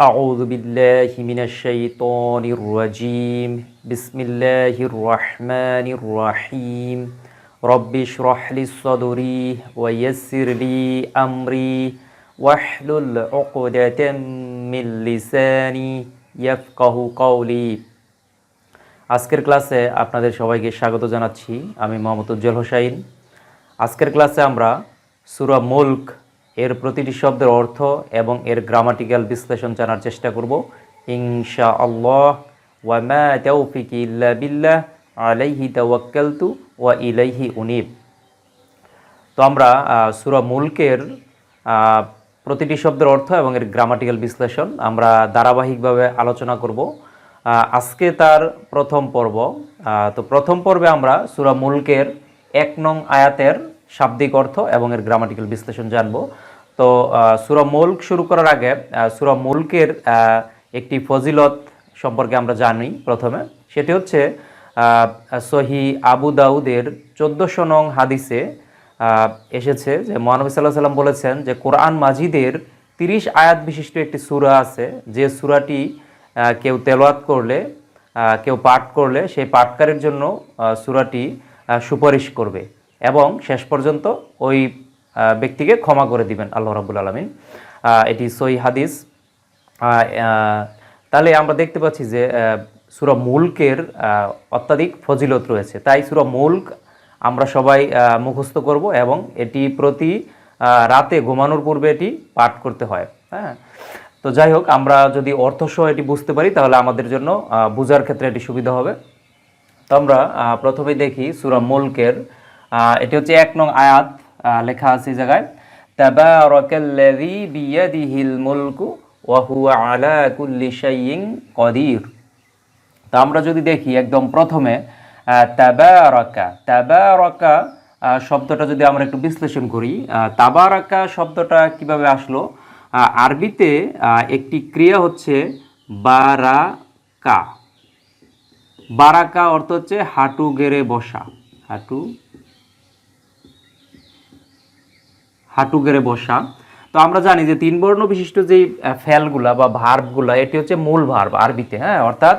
أعوذ بالله من الشيطان الرجيم بسم الله الرحمن الرحيم رب اشرح لي صدري ويسر لي أمري واحلل عقدة من لساني يفقه قولي আজকের ক্লাসে আপনাদের সবাইকে স্বাগত জানাচ্ছি আমি মোহাম্মদ উজ্জ্বল হোসাইন আজকের ক্লাসে আমরা সুরা মুল্ক এর প্রতিটি শব্দের অর্থ এবং এর গ্রামাটিক্যাল বিশ্লেষণ জানার চেষ্টা করব। ইনশা আল্লাহ ওয়ামা তৌফিক ইল্লা বিল্লাহ, আলাইহি তাওয়াক্কালতু ওয়া ইলাইহি উনিব। তো আমরা সূরা মুলকের প্রতিটি শব্দের অর্থ এবং এর গ্রামাটিক্যাল বিশ্লেষণ আমরা ধারাবাহিকভাবে আলোচনা করব। আজকে তার প্রথম পর্ব। তো প্রথম পর্বে আমরা সূরা মুলকের এক নং আয়াতের শাব্দিক অর্থ এবং এর গ্রামাটিক্যাল বিশ্লেষণ জানব। তো সূরা মুলক শুরু করার আগে সূরা মুলকের একটি ফজিলত সম্পর্কে আমরা জানি প্রথমে। সেটি হচ্ছে সহি আবু দাউদের চোদ্দোশো নং হাদিসে এসেছে যে মহানবী সাল্লাহ সাল্লাম বলেছেন যে কোরআন মাজিদের তিরিশ আয়াত বিশিষ্ট একটি সূরা আছে, যে সূরাটি কেউ তেলাওয়াত করলে কেউ পাঠ করলে, সেই পাঠকারীর জন্য সূরাটি সুপারিশ করবে। এবং শেষ পর্যন্ত ওই ব্যক্তিকে ক্ষমা করে দিবেন আল্লাহ রাবুল আলমিন। এটি সই হাদিস। তাহলে আমরা দেখতে পাচ্ছি যে সুরা মুলকের অত্যাধিক ফজিলত রয়েছে। তাই সুরা মুলক আমরা সবাই মুখস্থ করব এবং এটি প্রতি রাতে ঘুমানোর পূর্বে এটি পাঠ করতে হয়। হ্যাঁ? তো যাই হোক, আমরা যদি অর্থসহ এটি বুঝতে পারি, তাহলে আমাদের জন্য বোঝার ক্ষেত্রে এটি সুবিধা হবে। তো আমরা প্রথমে দেখি সুরা মুলকের এটি হচ্ছে এক নং আয়াত লেখা আছে এই জায়গায়। তাবারাকাল্লাযী বিয়াদিহিল মুলকু ওয়া হুয়া আলা কুল্লি শাইইন কদির। তো আমরা যদি দেখি একদম প্রথমে তাবারাকা তাবারাকা শব্দটা যদি আমরা একটু বিশ্লেষণ করি তাবারাকা শব্দটা কীভাবে আসলো? আরবিতে একটি ক্রিয়া হচ্ছে বারাকা। বারাকা অর্থ হচ্ছে হাঁটু গেড়ে বসা। হাঁটু হাঁটু গেড়ে বসা। তো আমরা জানি যে তিন বর্ণ বিশিষ্ট যেই আহ, ফেলগুলা বা ভার্বগুলা এটি হচ্ছে মূল ভার্ব আরবিতে হ্যাঁ? অর্থাৎ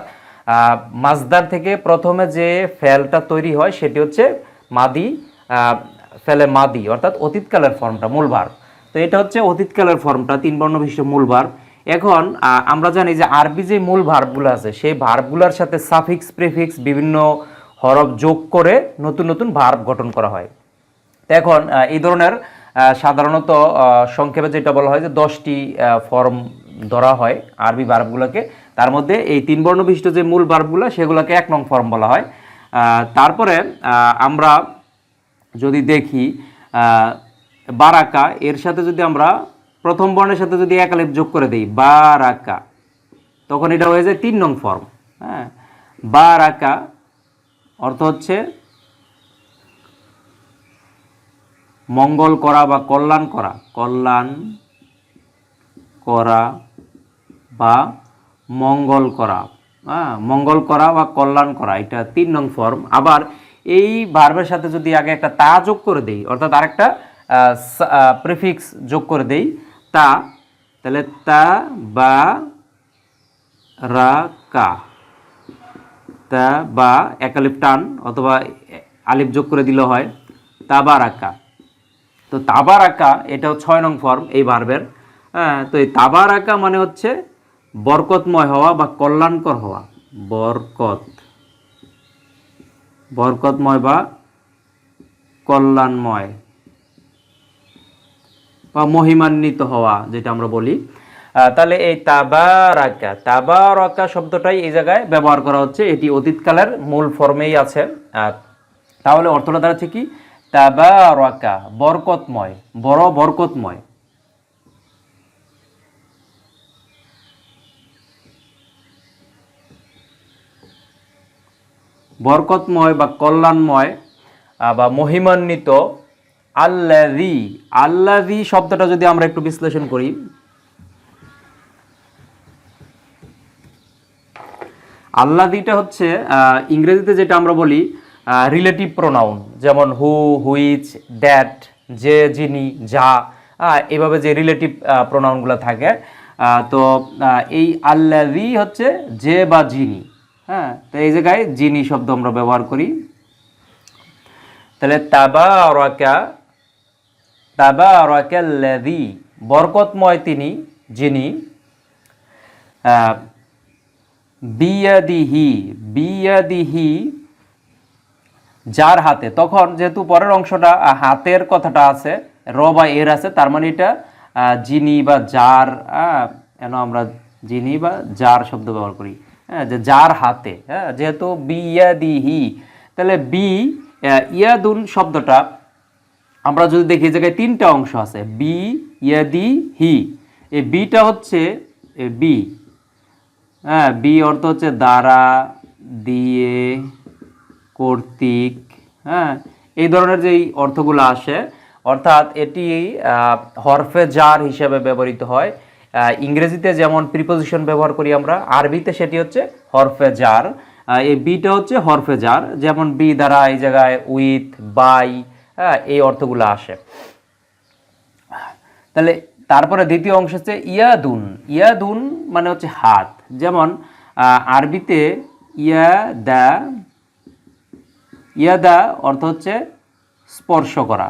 মাজদার থেকে প্রথমে যে ফেলটা তৈরি হয় সেটি হচ্ছে মাদি ফেলে মাদি অর্থাৎ অতীতকালের ফর্মটা মূল ভার্ব তো এটা হচ্ছে অতীতকালের ফর্মটা তিন বর্ণ বিশিষ্ট মূল ভার্ব এখন আমরা জানি যে আরবি যে মূল ভার্বগুলো আছে সেই ভার্বগুলোর সাথে সাফিক্স প্রিফিক্স বিভিন্ন হরফ যোগ করে নতুন নতুন ভার্ব গঠন করা হয়। এখন এই ধরনের সাধারণত সংক্ষেপে যেটা বলা হয় যে দশটি ফর্ম ধরা হয় আরবি বার্বগুলোকে তার মধ্যে এই তিন বর্ণ বিশিষ্ট যে মূল বার্বগুলো সেগুলোকে এক নং ফর্ম বলা হয়। তারপরে আমরা যদি দেখি বারাকা, এর সাথে যদি আমরা প্রথম বর্ণের সাথে যদি একালেপ যোগ করে দিই, বারাকা, তখন এটা হয়ে যায় তিন নং ফর্ম হ্যাঁ? বারাকা অর্থ হচ্ছে মঙ্গল করা বা কল্যাণ করা? কল্যাণ করা বা মঙ্গল করা। হ্যাঁ মঙ্গল করা বা কল্যাণ করা, এটা তিন নং ফর্ম আবার এই ভার্বের সাথে যদি আগে একটা তা যোগ করে দেই, অর্থাৎ আরেকটা প্রিফিক্স যোগ করে দেই, তা, তাহলে তা, বা, রা, কা, তা, বা, একালিপ টান অথবা আলিফ যোগ করে দিলে হয় তাবারাকা তো তাবারাকা এটা ছয় নং ফর্ম এই ভার্বের হ্যাঁ তো এই তাবারাকা মানে হচ্ছে বরকতময় হওয়া বা কল্যাণকর হওয়া। বরকত। বরকতময় বা কল্যাণময় বা মহিমান্বিত হওয়া, যেটা আমরা বলি। তাহলে এই তাবারাকা তাবারাকা শব্দটাই এই জায়গায় ব্যবহার করা হচ্ছে। এটি অতীতকালের মূল ফর্মেই আছে। তাহলে অর্থটা দাঁড়াচ্ছে কি? তাবারাকা, বরকতময়, বড় বরকতময়। বরকতময় বা কল্যাণময় বা মহিমান্বিত আল্লাদি আল্লাদি শব্দটা যদি আমরা একটু বিশ্লেষণ করি। আল্লাদিটা হচ্ছে ইংরেজিতে যেটা আমরা বলি রিলেটিভ প্রোনাউন যেমন হু হুইচ দ্যাট যে, যিনি, যা এভাবে যে রিলেটিভ প্রোনাউনগুলো থাকে। তো এই আল্লাদি হচ্ছে যে বা যিনি। হ্যাঁ তো এই জায়গায় যিনি শব্দ আমরা ব্যবহার করি। তাহলে তাবারাকা, তাবারাকাল্লাযী, বরকতময় তিনি, যিনি বিয়াদিহি বিয়াদিহি যার হাতে, তখন যেহেতু পরের অংশটা হাতের কথাটা আছে, র বা এর আছে, তার মানে এটা যিনি বা যার কেন আমরা যিনি বা যার শব্দ ব্যবহার করি? হ্যাঁ যে যার হাতে হ্যাঁ যেহেতু বিয়াদিহি, তাহলে বি ইয়াদুন শব্দটা, আমরা যদি দেখি জায়গায় তিনটা অংশ আছে, বি ইয়াদি হি এই বিটা হচ্ছে বি হ্যাঁ বি অর্থ হচ্ছে দ্বারা, দিয়ে কর্তৃক হ্যাঁ? এই ধরনের যেই অর্থগুলো আসে, অর্থাৎ এটি হরফে জার হিসেবে ব্যবহৃত হয়। ইংরেজিতে যেমন প্রিপোজিশন ব্যবহার করি আমরা, আরবিতে সেটি হচ্ছে হরফে জার। এই বিটা হচ্ছে হরফে জার, যেমন বি দ্বারা এই জায়গায় উইথ, বাই হ্যাঁ এই অর্থগুলো আসে। তাহলে তারপরে দ্বিতীয় অংশ হচ্ছে ইয়াদুন। ইয়াদুন মানে হচ্ছে হাত। যেমন আরবিতে ইয়া, দা ইয়াদা অর্থ হচ্ছে স্পর্শ করা।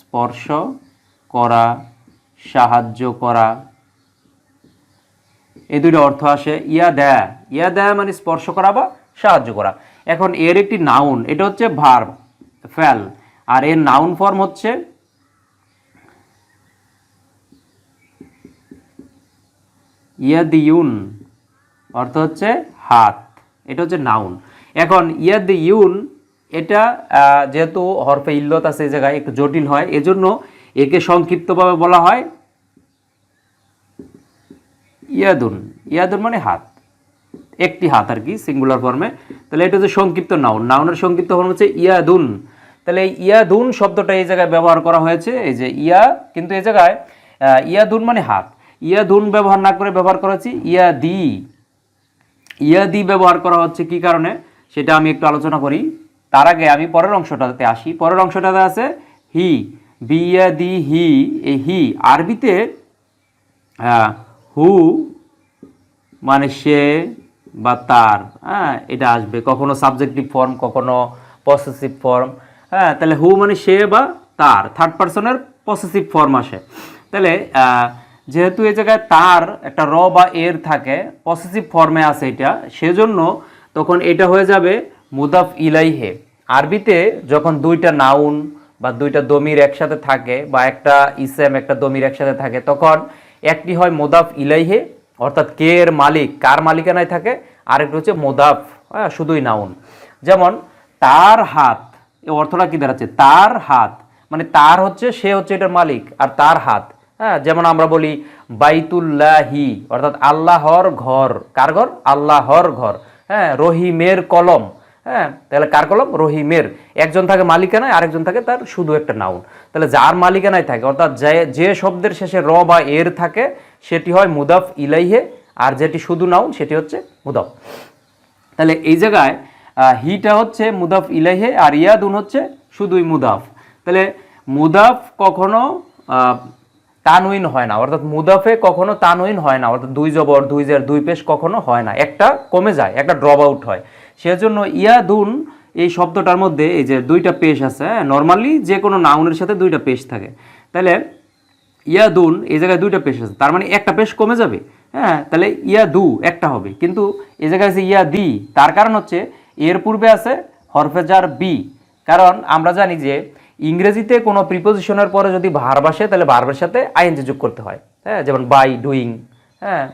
স্পর্শ করা, সাহায্য করা। এই দুটো অর্থ আসে ইয়া দেয়া ইয়া দেয়া মানে স্পর্শ করা বা সাহায্য করা। এখন এর একটি নাউন এটা হচ্ছে ভার্ব ফ্যাল আর এর নাউন ফর্ম হচ্ছে ইয়াদিউন অর্থ হচ্ছে হাত। এটা হচ্ছে নাউন এখন ইয়াদিউন এটা যেহেতু হরফে ইল্লত আছে এই জায়গায় একটু জটিল হয়, এজন্য একে সংক্ষিপ্তভাবে বলা হয় ইয়াদুন। ইয়াদুন মানে হাত। একটি হাত আর কি সিঙ্গুলার ফর্মে তাহলে এটা হচ্ছে সংক্ষিপ্ত নাউন নাউনের সংক্ষিপ্ত ফর্ম হচ্ছে ইয়াদুন। তাহলে ইয়াদুন শব্দটা এই জায়গায় ব্যবহার করা হয়েছে, এই যে ইয়া, কিন্তু এই জায়গায় ইয়াদুন মানে হাত। ইয়াদুন ব্যবহার না করে ব্যবহার করা হচ্ছে ইয়াদি। ইয়াদি ব্যবহার করা হচ্ছে কি কারণে? সেটা আমি একটু আলোচনা করি। তার আগে আমি পরের অংশটাতে আসি। পরের অংশটাতে আছে হি বিয়াদি হি এই হি। আরবিতে হু মানে সে বা তার। হ্যাঁ এটা আসবে। কখনো সাবজেক্টিভ ফর্ম কখনো পসেসিভ ফর্ম হ্যাঁ তাহলে হু মানে সে বা তার। থার্ড পার্সনের পসেসিভ ফর্ম আসে। তাহলে যেহেতু এই জায়গায় তার একটা র বা এর থাকে পসেসিভ ফর্মে আছে এটা, সেজন্য তখন এটা হয়ে যাবে মুদাফ ইলাইহে। আরবিতে যখন দুইটা নাউন বা দুইটা দমির একসাথে থাকে বা একটা ইসেম একটা দমির একসাথে থাকে, তখন একটি হয় মোদাফ ইলাইহে, অর্থাৎ কে এর মালিক, কার মালিকানায় থাকে, আরেকটি হচ্ছে মোদাফ হ্যাঁ শুধুই নাউন। যেমন, তার হাত এই অর্থটা কি দাঁড়াচ্ছে? তার হাত মানে তার হচ্ছে, সে হচ্ছে এটার মালিক, আর তার হাত হ্যাঁ যেমন আমরা বলি বাইতুল্লাহি, অর্থাৎ আল্লাহর ঘর, কার ঘর? আল্লাহর ঘর হ্যাঁ রহিমের কলম হ্যাঁ তাহলে কার কলম? রহিমের। একজন থাকে মালিকানায়, আরেকজন থাকে তার শুধু একটা নাউন তাহলে যার মালিকানায় থাকে, অর্থাৎ যে যে শব্দের শেষে র বা এর থাকে, সেটি হয় মুদাফ ইলাইহে, আর যেটি শুধু নাউন সেটি হচ্ছে মুদাফ। তাহলে এই জায়গায় হিটা হচ্ছে মুদাফ ইলাইহে, আর ইয়াদুন হচ্ছে শুধুই মুদাফ। তাহলে মুদাফ কখনো তানউইন হয় না। অর্থাৎ মুদাফে কখনো তানউইন হয় না। অর্থাৎ দুই জবর, দুই জের, দুই পেশ কখনো হয় না। একটা কমে যায়, একটা ড্রপ আউট হয়। সেজন্য ইয়াদুন এই শব্দটার মধ্যে এই যে দুইটা পেশ আছে হ্যাঁ নর্মালি যে কোনো নাউনের সাথে দুইটা পেশ থাকে। তাহলে ইয়াদুন এই জায়গায় দুইটা পেশ আছে, তার মানে একটা পেশ কমে যাবে হ্যাঁ তাহলে ইয়াদু একটা হবে। কিন্তু এই জায়গায় আছে ইয়া দি তার কারণ হচ্ছে এর পূর্বে আছে হরফেজার বি। কারণ আমরা জানি যে ইংরেজিতে কোনো প্রিপোজিশনের পরে যদি ভার্ব আসে, তাহলে ভার্বের সাথে আইএনজি যোগ করতে হয় হ্যাঁ যেমন বাই ডুইং হ্যাঁ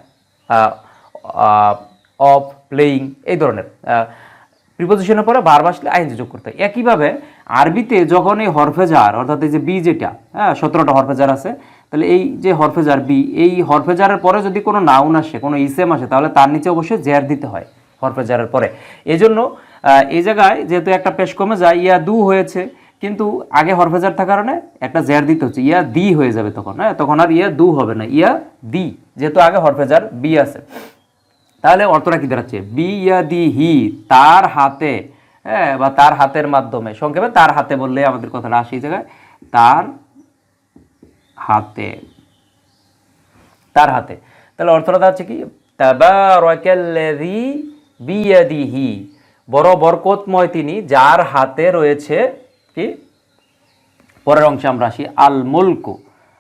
অফ প্লেয়িং এই ধরনের প্রিপোজিশনের পরে ভার্ব আসলে আইএনজি যোগ করতে হয়। একইভাবে আরবিতে যখন এই হরফেজার অর্থাৎ এই যে বি যেটা হ্যাঁ সতেরোটা হরফেজার আছে তাহলে এই যে হরফেজার বি এই হরফেজারের পরে যদি কোনো নাউন আসে কোনো ইসেম আসে তাহলে তার নিচে অবশ্যই জের দিতে হয় হরফেজারের পরে। এই জন্য আহ, এই জায়গায় যেহেতু একটা পেশ কমে যায় ইয়া দু হয়েছে কিন্তু আগে হরফেজার থাকার কারণে একটা জের দিতে হচ্ছে ইয়া দি হয়ে যাবে তখন হ্যাঁ তখন আর ইয়া দু হবে না ইয়া দি যেহেতু আগে হরফেজার বি আছে। তাহলে অর্থটা কি দাঁড়াচ্ছে? বি ইয়া দি হি তার হাতে হ্যাঁ বা তার হাতের মাধ্যমে। সংক্ষেপে তার হাতে বললে আমাদের কথাটা আসে জায়গায়। তার হাতে তার হাতে। তাহলে অর্থটা হচ্ছে কি? তাবারাকাল্লাযী বিয়াদিহি বড় বরকতময় তিনি যার হাতে রয়েছে কি? পরের অংশে আমরা আসি আল মুলকু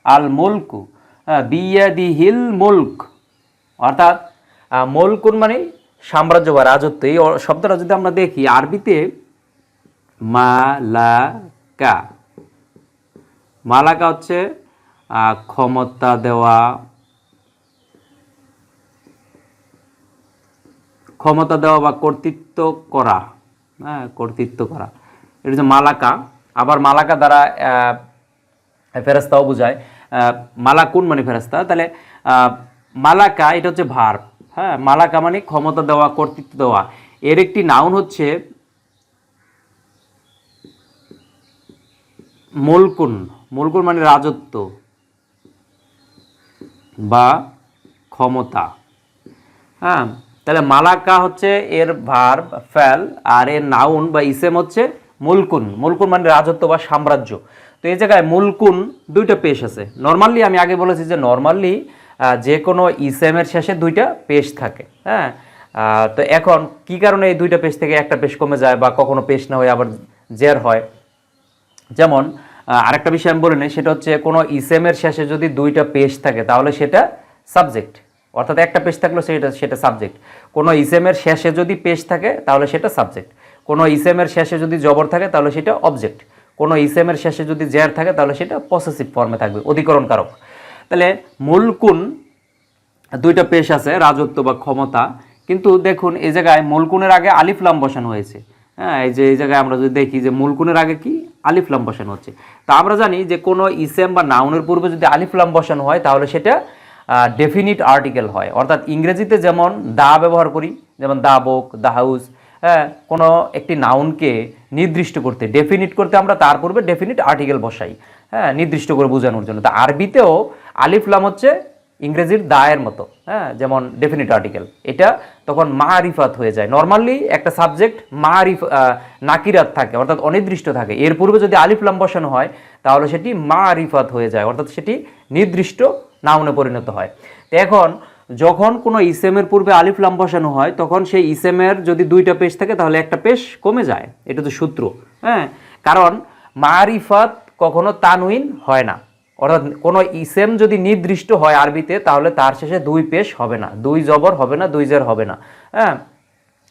আল মুলকু হ্যাঁ, বিয়াদিহিল মুলক অর্থাৎ মুলকুন মানে? সাম্রাজ্য বা রাজত্ব। এই শব্দটা যদি আমরা দেখি, আরবিতে মালাকা মালাকা হচ্ছে ক্ষমতা দেওয়া। ক্ষমতা দেওয়া বা কর্তৃত্ব করা। হ্যাঁ কর্তৃত্ব করা। এটা হচ্ছে মালাকা আবার মালাকা দ্বারা ফেরাস্তাও বোঝায়। মালাকুন মানে ফেরাস্তা তাহলে মালাকা এটা হচ্ছে ভার হ্যাঁ মালাকা মানে ক্ষমতা দেওয়া, কর্তৃত্ব দেওয়া। এর একটি নাউন হচ্ছে মুলকুন। মুলকুন মানে রাজত্ব বা ক্ষমতা। হ্যাঁ তাহলে মালাকা হচ্ছে এর ভার ফ্যাল আর এর নাউন বা ইসেম হচ্ছে মুলকুন। মুলকুন মানে রাজত্ব বা সাম্রাজ্য। তো এই জায়গায় মুলকুন দুইটা পেশ আছে। নর্মালি আমি আগে বলেছি যে নর্মালি যে কোনো ইসেমের শেষে দুইটা পেশ থাকে হ্যাঁ? তো এখন কি কারণে এই দুইটা পেশ থেকে একটা পেশ কমে যায় বা কখনো পেশ না হয়ে আবার জের হয়? যেমন আরেকটা বিষয় আমি বলে নিই, সেটা হচ্ছে কোনো ইসেমের শেষে যদি দুইটা পেশ থাকে, তাহলে সেটা সাবজেক্ট। অর্থাৎ একটা পেশ থাকলে সেটা সেটা সাবজেক্ট। কোনো ইসেমের শেষে যদি পেশ থাকে, তাহলে সেটা সাবজেক্ট। কোনো ইসেমের শেষে যদি জবর থাকে, তাহলে সেটা অবজেক্ট। কোনো ইসেমের শেষে যদি জের থাকে, তাহলে সেটা পসেসিভ ফর্মে থাকবে, অধিকরণ কারক। তাহলে মুলকুন, দুইটা পেশ আছে, রাজত্ব বা ক্ষমতা। কিন্তু দেখুন, এই জায়গায় মুলকুনের আগে আলিফলাম বসানো হয়েছে। হ্যাঁ এই যে, এই জায়গায় আমরা যদি দেখি যে মুলকুনের আগে কি? আলিফলাম বসানো হচ্ছে। তা আমরা জানি যে কোনো ইসেম বা নাউনের পূর্বে যদি আলিফলাম বসানো হয়, তাহলে সেটা ডেফিনিট আর্টিকেল হয়। অর্থাৎ ইংরেজিতে যেমন দা ব্যবহার করি, যেমন দা বোক, দা হাউস হ্যাঁ কোনো একটি নাউনকে নির্দিষ্ট করতে ডেফিনিট করতে আমরা তার পূর্বে ডেফিনিট আর্টিকেল বসাই। হ্যাঁ নির্দিষ্ট করে বোঝানোর জন্য। তা আরবিতেও আলিফলাম হচ্ছে ইংরেজির দায়ের মতো হ্যাঁ যেমন ডেফিনিট আর্টিকেল এটা তখন মারিফাত হয়ে যায়। নর্মালি একটা সাবজেক্ট মারিফ নাকিরাত থাকে, অর্থাৎ অনির্দিষ্ট থাকে। এর পূর্বে যদি আলিফলাম বসানো হয়, তাহলে সেটি মারিফাত হয়ে যায়, অর্থাৎ সেটি নির্দিষ্ট নাউনে পরিণত হয়। তো এখন যখন কোনো ইসেমের পূর্বে আলিফলাম বসানো হয়, তখন সেই ইসেমের যদি দুইটা পেশ থাকে, তাহলে একটা পেশ কমে যায়। এটা তো সূত্র হ্যাঁ। কারণ মারিফাত কখনো তানউইন হয় না। অর্থাৎ কোনো ইসেম যদি নির্দিষ্ট হয় আরবিতে, তাহলে তার শেষে দুই পেশ হবে না। দুই জবর হবে না, দুই জের হবে না। হ্যাঁ?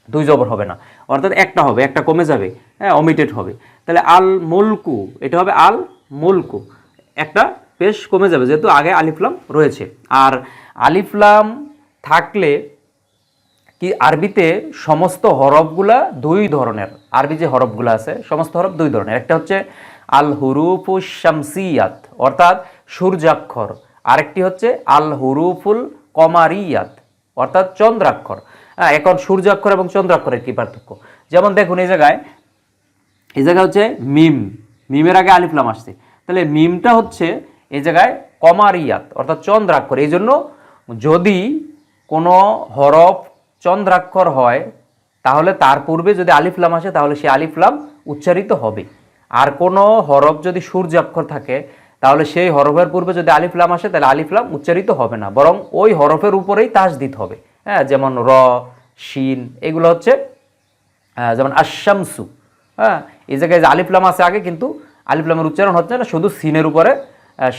দুই জবর হবে না। অর্থাৎ একটা হবে, একটা কমে যাবে। হ্যাঁ অমিটেড হবে। তাহলে আল মুলকু এটা হবে আল মুলকু একটা পেশ কমে যাবে, যেহেতু আগে আলিফলাম রয়েছে। আর আলিফলাম থাকলে কি আরবিতে সমস্ত হরফগুলা দুই ধরনের। আরবি যে হরফগুলো আছে, সমস্ত হরফ দুই ধরনের। একটা হচ্ছে আল হুরুফু শামসিয়াত, অর্থাৎ সূর্যাক্ষর। আরেকটি হচ্ছে আল হুরুফুল কমারিয়াত, অর্থাৎ চন্দ্রাক্ষর। এখন সূর্যাক্ষর এবং চন্দ্রাক্ষরের কি পার্থক্য? যেমন দেখুন এই জায়গায় এই জায়গায় হচ্ছে মিম। মিমের আগে আলিফলাম আসছে। তাহলে মিমটা হচ্ছে এই জায়গায় কমারিয়াত, অর্থাৎ চন্দ্রাক্ষর। এই জন্য যদি কোনো হরফ চন্দ্রাক্ষর হয়, তাহলে তার পূর্বে যদি আলিফলাম আসে, তাহলে সে আলিফলাম উচ্চারিত হবে। আর কোনো হরফ যদি সূর্যাক্ষর থাকে, তাহলে সেই হরফের পূর্বে যদি আলিফলাম আসে, তাহলে আলিফলাম উচ্চারিত হবে না। বরং ওই হরফের উপরেই তাস দিতে হবে। হ্যাঁ যেমন র, শিন, এগুলো হচ্ছে যেমন আশামসু হ্যাঁ এই জায়গায় যে আলিফলাম আছে আগে, কিন্তু আলিফলামের উচ্চারণ হচ্ছে না, শুধু সিনের উপরে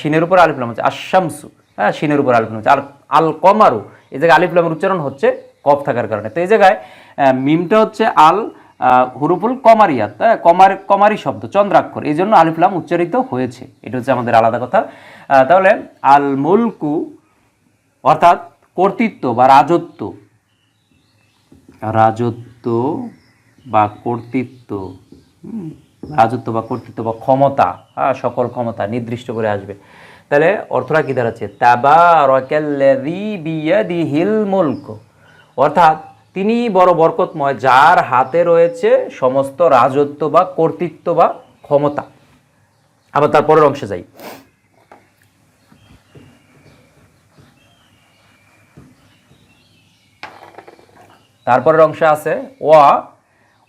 সিনের উপরে আলিফলাম হচ্ছে। আশামসু হ্যাঁ সিনের উপরে আলিফলাম হচ্ছে। আর আল কমারু এই জায়গায় আলিফলামের উচ্চারণ হচ্ছে কফ থাকার কারণে। তো এই জায়গায় মিমটা হচ্ছে আল আহ, কমারিয়া হ্যাঁ কমার কমারি শব্দ চন্দ্রাক্ষর এই জন্য আলিফলাম উচ্চারিত হয়েছে। এটা হচ্ছে আমাদের আলাদা কথা। তাহলে আল মুলকু অর্থাৎ কর্তৃত্ব বা রাজত্ব। রাজত্ব বা কর্তৃত্ব রাজত্ব বা কর্তৃত্ব বা ক্ষমতা হ্যাঁ সকল ক্ষমতা নির্দিষ্ট করে আসবে। তাহলে অর্থটা কি দাঁড়াচ্ছে? তাবারাকাল্লাযী বিয়াদিহিল মুলক। অর্থাৎ তিনি বড় বরকতময়, যার হাতে রয়েছে সমস্ত রাজত্ব বা কর্তৃত্ব বা ক্ষমতা। আবার তারপরের অংশে যাই। তারপরের অংশে আছে ওয়া।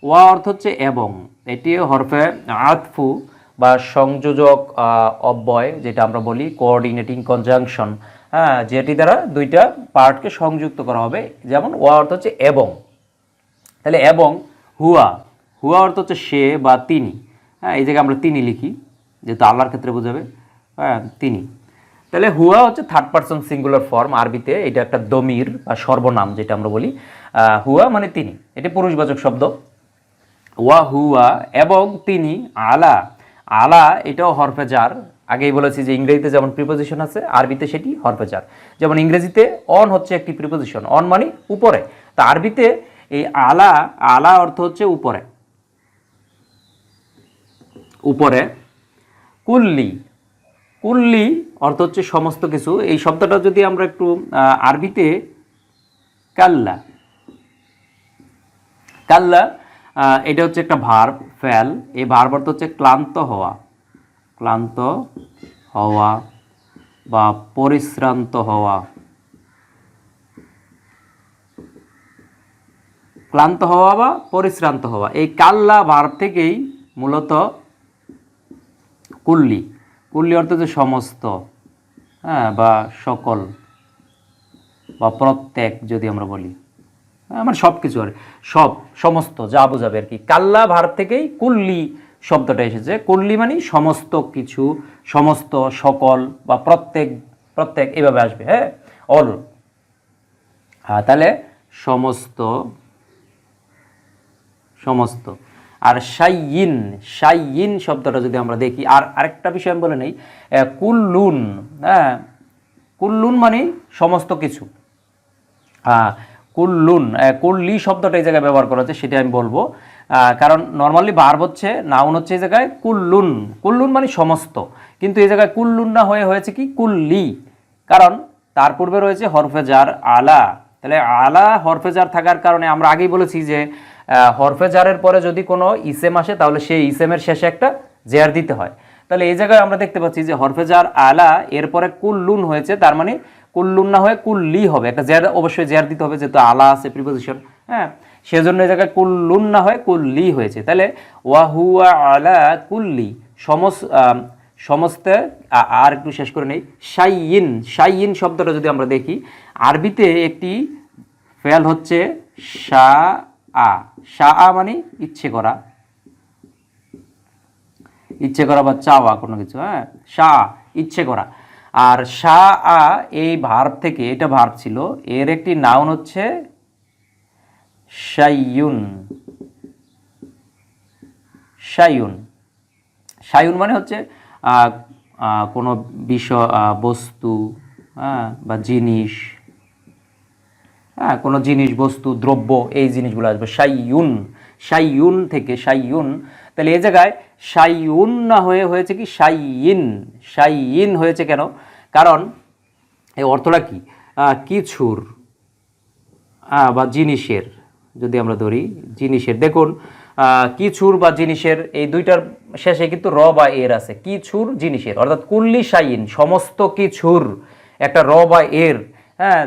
ওয়া অর্থ হচ্ছে এবং। এটি হরফে আতফু বা সংযোজক অব্যয়, যেটা আমরা বলি কোঅর্ডিনেটিং কনজাংশন হ্যাঁ যেটি দ্বারা দুইটা পার্টকে সংযুক্ত করা হবে। যেমন, ওয়া অর্থ হচ্ছে এবং। তাহলে এবং হুয়া। হুয়া অর্থ হচ্ছে সে বা তিনি। হ্যাঁ এই জায়গায় আমরা তিনি লিখি, যেহেতু আল্লাহর ক্ষেত্রে বোঝাবে। হ্যাঁ তিনি। তাহলে হুয়া হচ্ছে থার্ড পার্সন সিঙ্গুলার ফর্ম আরবিতে এটা একটা দমির বা সর্বনাম, যেটা আমরা বলি। হুয়া মানে তিনি। এটা পুরুষবাচক শব্দ। ওয়া হুয়া এবং তিনি, আলা। আলা এটাও হরফে হরফেজার আগেই বলেছি যে ইংরেজিতে যেমন প্রিপোজিশন আছে, আরবিতে সেটি হরফেজার যেমন ইংরেজিতে অন হচ্ছে একটি প্রিপোজিশন অন মানে উপরে। তা আরবিতে এই আলা আলা অর্থ হচ্ছে উপরে। উপরে। কুল্লি কুল্লি অর্থ হচ্ছে সমস্ত কিছু। এই শব্দটা যদি আমরা একটু আরবিতে, কাল্লা। কাল্লা এটা হচ্ছে একটা ভার্ব ফ্যাল এই ভার্ব অর্থ হচ্ছে ক্লান্ত হওয়া। ক্লান্ত হওয়া বা পরিশ্রান্ত হওয়া। ক্লান্ত হওয়া বা পরিশ্রান্ত হওয়া। এই কাল্লা ভার্ব থেকেই মূলত কুল্লি। কুল্লি অর্থ হচ্ছে সমস্ত হ্যাঁ বা সকল বা প্রত্যেক যদি আমরা বলি। হ্যাঁ, মানে সব কিছু আর সব সমস্ত যা বোঝাবে আর কি। কাল্লা ভারত থেকেই কুল্লি শব্দটা এসেছে, কুল্লি মানে সমস্ত কিছু, সমস্ত সকল বা প্রত্যেক প্রত্যেক, এভাবে আসবে হ্যাঁ? অল। হ্যাঁ তাহলে সমস্ত সমস্ত। আর সাইয়িন সাইয়িন শব্দটা যদি আমরা দেখি, আর আরেকটা বিষয় আমি বলে নেই কুল্লুন হ্যাঁ? কুল্লুন মানে সমস্ত কিছু। হ্যাঁ কুল্লুন কুল্লি শব্দটা এই জায়গায় ব্যবহার করা হচ্ছে সেটা আমি বলব। কারণ নর্মালি ভার্ব হচ্ছে নাউন হচ্ছে এই জায়গায় কুল্লুন। কুল্লুন মানে সমস্ত। কিন্তু এই জায়গায় কুল্লুন না হয়ে হয়েছে কি? কুল্লি। কারণ তার পূর্বে রয়েছে হরফেজার আলা। তাহলে আলা হরফেজার থাকার কারণে আমরা আগেই বলেছি যে হরফেজারের পরে যদি কোনো ইসেম আসে, তাহলে সেই ইসেমের শেষে একটা জেয়ার দিতে হয়। তাহলে এই জায়গায় আমরা দেখতে পাচ্ছি যে হরফেজার আলা এরপরে কুল্লুন হয়েছে, তার মানে কুল্লুন না হয়ে কুল্লি হবে। একটা জেয়ার অবশ্যই জেয়ার দিতে হবে, যেহেতু আলা আছে প্রিপোজিশন হ্যাঁ? সেজন্য এই জায়গায় কুল্লুন না হয়, কুল্লি হয়েছে। তাহলে ওয়াহুয়া আলা কুল্লি। সমস সমস্ত আর একটু শেষ করে নেই। সাইয়িন সাইয়িন শব্দটা যদি আমরা দেখি, আরবিতে একটি ফেল হচ্ছে শা আ। শা আ মানে ইচ্ছে করা। ইচ্ছে করা বা চাওয়া কোনো কিছু হ্যাঁ? শা, ইচ্ছে করা। আর শা আ এই ভার্ব থেকে, এটা ভার্ব ছিল, এর একটি নাউন হচ্ছে শাইয়ুন শাইয়ুন শায়ুন মানে হচ্ছে কোনো বিষয় বস্তু হ্যাঁ বা জিনিস হ্যাঁ কোনো জিনিস, বস্তু, দ্রব্য, এই জিনিসগুলো আসবে। সাইয়ুন সাইয়ুন থেকে সাইয়ুন তাহলে এই জায়গায় সাইয়ুন না হয়ে হয়েছে কি? সাইয়িন সাইয়িন হয়েছে কেন? কারণ এই অর্থটা কি? কিছুর বা জিনিসের। যদি আমরা ধরি জিনিসের। দেখুন কিছুর বা জিনিসের, এই দুইটার শেষে কিন্তু র বা এর আছে। কিছুর জিনিসের। অর্থাৎ কুল্লি সাইন সমস্ত কিছুর একটা র বা এর। হ্যাঁ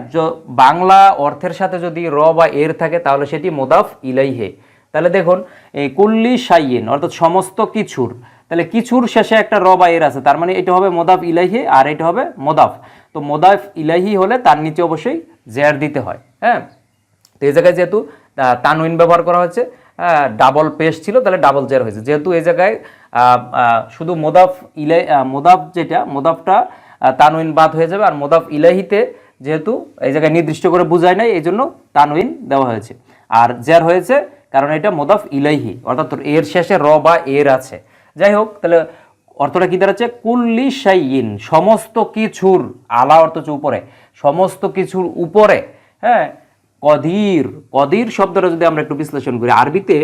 বাংলা অর্থের সাথে যদি র বা এর থাকে, তাহলে সেটি মোদাফ ইলাইহে। তাহলে দেখুন, এই কুল্লি সাইন অর্থাৎ সমস্ত কিছুর তাহলে কিছুর শেষে একটা র বা এর আছে, তার মানে এটা হবে মোদাফ ইলাইহে আর এটা হবে মোদাফ। তো মোদাফ ইলাহি হলে তার নিচে অবশ্যই জের দিতে হয় হ্যাঁ? তো এই জায়গায় যেহেতু তানউইন ব্যবহার করা হয়েছে। ডাবল পেশ ছিল, তাহলে ডাবল জের হয়েছে। যেহেতু এই জায়গায় শুধু মোদাফ ইলাই মোদাফ যেটা, মোদাফটা তানউইন বাদ হয়ে যাবে। আর মোদাফ ইলাহিতে যেহেতু এই জায়গায় নির্দিষ্ট করে বোঝায় নাই, এই জন্য তানউইন দেওয়া হয়েছে। আর জের হয়েছে, কারণ এটা মোদাফ ইলাহি অর্থাৎ এর শেষে র বা এর আছে। যাই হোক, তাহলে অর্থটা কি দাঁড়াচ্ছে? কুল্লি শাইইন, সমস্ত কিছুর আলা অর্থ হচ্ছে উপরে। সমস্ত কিছুর উপরে হ্যাঁ কদির কদির শব্দটা যদি আমরা একটু বিশ্লেষণ করি, আরবিতে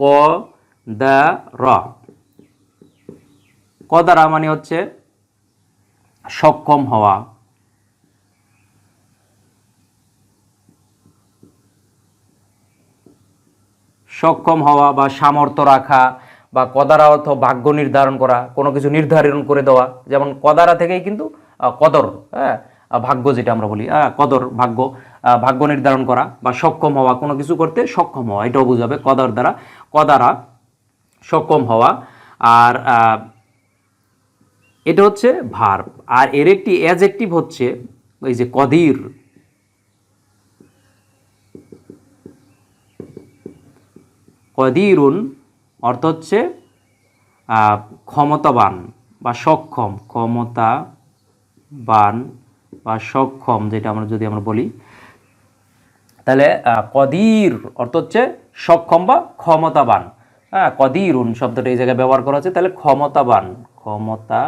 ক দা কদারা মানে হচ্ছে সক্ষম হওয়া। সক্ষম হওয়া বা সামর্থ্য রাখা বা কদারা অর্থ ভাগ্য নির্ধারণ করা, কোনো কিছু নির্ধারণ করে দেওয়া, যেমন কদারা থেকেই কিন্তু কদর হ্যাঁ ভাগ্য যেটা আমরা বলি হ্যাঁ কদর, ভাগ্য ভাগ্য নির্ধারণ করা বা সক্ষম হওয়া, কোনো কিছু করতে সক্ষম হওয়া, এটাও বোঝাবে কদর দ্বারা, কদারা সক্ষম হওয়া। আর এটা হচ্ছে ভার্ব আর এর একটি অ্যাজেক্টিভ হচ্ছে ওই যে কদির। কদিরুন অর্থ হচ্ছে ক্ষমতাবান বা সক্ষম। ক্ষমতাবান বা সক্ষম, যেটা আমরা যদি আমরা বলি। তাহলে কদির অর্থ হচ্ছে সক্ষম বা ক্ষমতাবান। হ্যাঁ কদিরুন শব্দটা এই জায়গায় ব্যবহার করা হচ্ছে, তাহলে ক্ষমতাবান, ক্ষমতা,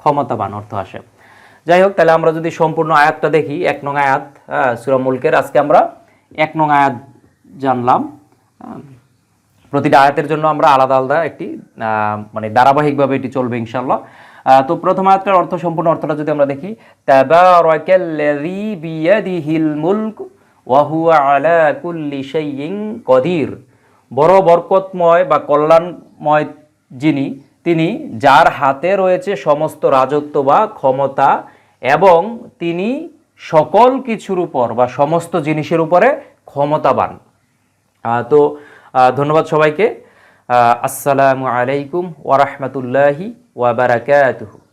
ক্ষমতাবান অর্থ আসে। যাই হোক, তাহলে আমরা যদি সম্পূর্ণ আয়াতটা দেখি, এক নং আয়াত সুরা মুলকের, আজকে আমরা এক নং আয়াত জানলাম। প্রতিটা আয়াতের জন্য আমরা আলাদা আলাদা একটি মানে ধারাবাহিকভাবে এটি চলবে ইনশাল্লাহ তো প্রথম আয়াতটার অর্থ সম্পূর্ণ অর্থটা যদি আমরা দেখি আলা কুল্লি কদির। বড় বরকতময় বা কল্যাণময় যিনি, তিনি যার হাতে রয়েছে সমস্ত রাজত্ব বা ক্ষমতা এবং তিনি সকল কিছুর উপর বা সমস্ত জিনিসের উপরে ক্ষমতাবান। তো ধন্যবাদ সবাইকে। আসসালামু আলাইকুম ওয়া wabarakatuh.